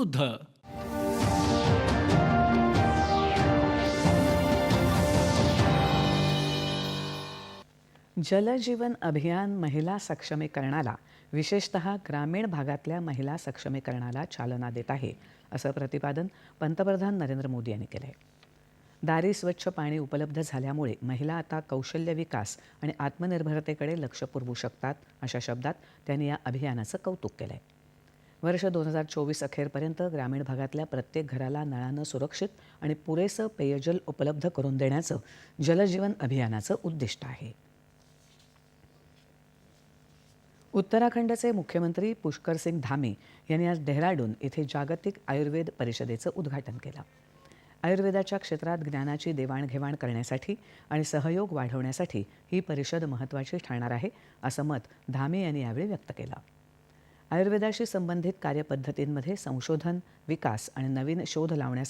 शुद्ध. जलजीवन अभियान महिला सक्षमीकरणाला विशेषतः ग्रामीण भागातल्या महिला सक्षमीकरणाला चालना देत आहे असं प्रतिपादन पंतप्रधान नरेंद्र मोदी यांनी केलं आहे दारी स्वच्छ पाणी उपलब्ध झाल्यामुळे महिला आता कौशल्य विकास आणि आत्मनिर्भरतेकडे लक्ष पुरवू शकतात अशा शब्दात त्यांनी या अभियानाचं कौतुक केलं आहे वर्ष दोन हजार चोवीस अखेरपर्यंत ग्रामीण भागातल्या प्रत्येक घराला नळानं सुरक्षित आणि पुरेसं पेयजल उपलब्ध करून देण्याचं जलजीवन अभियानाचं उद्दिष्ट आहे. उत्तराखंडचे मुख्यमंत्री पुष्कर सिंग धामी यांनी आज डेहराडून इथे जागतिक आयुर्वेद परिषदेचं उद्घाटन केलं. आयुर्वेदाच्या क्षेत्रात ज्ञानाची देवाणघेवाण करण्यासाठी आणि सहयोग वाढवण्यासाठी ही परिषद महत्त्वाची ठरणार आहे असं मत धामी यांनी यावेळी व्यक्त केलं. आयुर्वेदाशी संबंधित कार्यपद्धतींमध्ये संशोधन विकास आणि नवीन शोध लावण्यासाठी